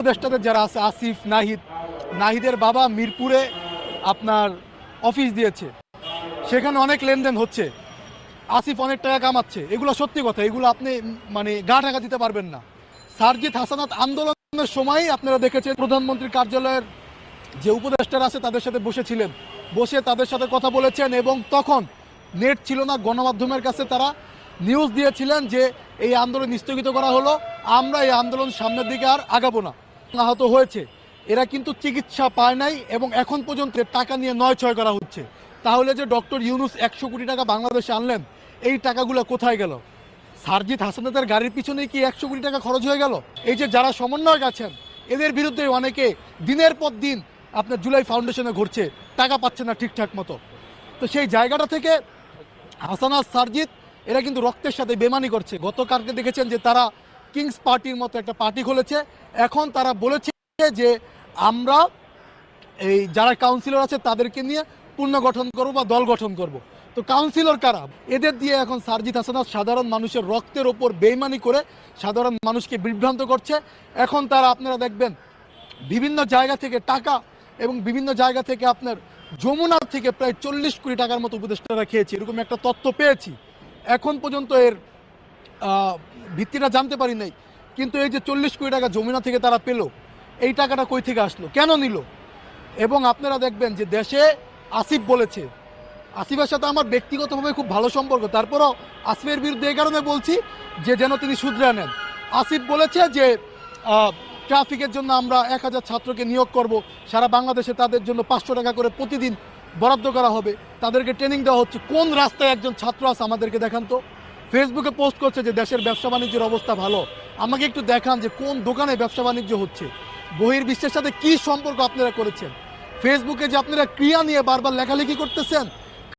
উপদেষ্টাদের যারা আছে, আসিফ, নাহিদ, নাহিদের বাবা মিরপুরে আপনার অফিস দিয়েছে। সেখানে অনেক লেনদেন হচ্ছে। আসিফ অনেক টাকা কামাচ্ছে। এগুলো সত্যি কথা, এগুলো আপনি মানে গা টাকা দিতে পারবেন না। সারজিৎ হাসানাত আন্দোলনের সময়ই আপনারা দেখেছেন, প্রধানমন্ত্রীর কার্যালয়ের যে উপদেষ্টারা আছে, তাদের সাথে বসেছিলেন। বসে তাদের সাথে কথা বলেছেন এবং তখন নেট ছিল না, গণমাধ্যমের কাছে তারা নিউজ দিয়েছিলেন যে, এই আন্দোলন স্থগিত করা হলো, আমরা এই আন্দোলন সামনের দিকে আর আগাবো না। আহত হয়েছে। এরা কিন্তু চিকিৎসা পায় নাই এবং এখন পর্যন্ত টাকা নিয়ে নয় ছয় করা হচ্ছে। তাহলে যে ডক্টর ইউনুস একশো কোটি টাকা বাংলাদেশে আনলেন, এই টাকাগুলো কোথায় গেল? সারজিৎ হাসানাদের গাড়ির পিছনে কি একশো কোটি টাকা খরচ হয়ে গেল? এই যে যারা সমন্বয়ক আছেন, এদের বিরুদ্ধে অনেকে দিনের পর দিন আপনার জুলাই ফাউন্ডেশনে ঘুরছে, টাকা পাচ্ছে না ঠিকঠাক মতো। তো সেই জায়গাটা থেকে হাসানাত সারজিৎ, এরা কিন্তু রক্তের সাথে বেমানি করছে। গতকালকে দেখেছেন যে তারা কিংস পার্টির মতো একটা পার্টি খুলেছে। এখন তারা বলেছে যে আমরা এই যারা কাউন্সিলর আছে তাদেরকে নিয়ে পূর্ণ গঠন করব বা দল গঠন করব। তো কাউন্সিলর কারা? এদের দিয়ে এখন সারজিৎ হাসানাত সাধারণ মানুষের রক্তের ওপর বেইমানি করে সাধারণ মানুষকে বিভ্রান্ত করছে। এখন তারা আপনারা দেখবেন, বিভিন্ন জায়গা থেকে টাকা এবং বিভিন্ন জায়গা থেকে আপনার যমুনার থেকে প্রায় চল্লিশ কোটি টাকার মতো উপদেষ্টারা খেয়েছে, এরকম একটা তথ্য পেয়েছি। এখন পর্যন্ত এর ভিত্তিটা জানতে পারি নাই। কিন্তু এই যে চল্লিশ কোটি টাকা জমিনা থেকে তারা পেল, এই টাকাটা কই থেকে আসলো? কেন নিল? এবং আপনারা দেখবেন যে দেশে আসিফ বলেছে। আসিফের সাথে আমার ব্যক্তিগতভাবে খুব ভালো সম্পর্ক। তারপরও আসিফের বিরুদ্ধে এই কারণে বলছি যে যেন তিনি শুধরে নেন। আসিফ বলেছে যে ট্রাফিকের জন্য আমরা এক হাজার ছাত্রকে নিয়োগ করব। সারা বাংলাদেশে তাদের জন্য পাঁচশো টাকা করে প্রতিদিন বরাদ্দ করা হবে। তাদেরকে ট্রেনিং দেওয়া হচ্ছে। কোন রাস্তায় একজন ছাত্র আছে আমাদেরকে দেখান তো। ফেসবুকে পোস্ট করছে যে দেশের ব্যবসা বাণিজ্যের অবস্থা ভালো। আমাকে একটু দেখান যে কোন দোকানে ব্যবসা বাণিজ্য হচ্ছে। বহির্বিশ্বের সাথে কি সম্পর্ক আপনারা করেছেন? ফেসবুকে যে আপনারা ক্রিয়া নিয়ে বারবার লেখালেখি করতেছেন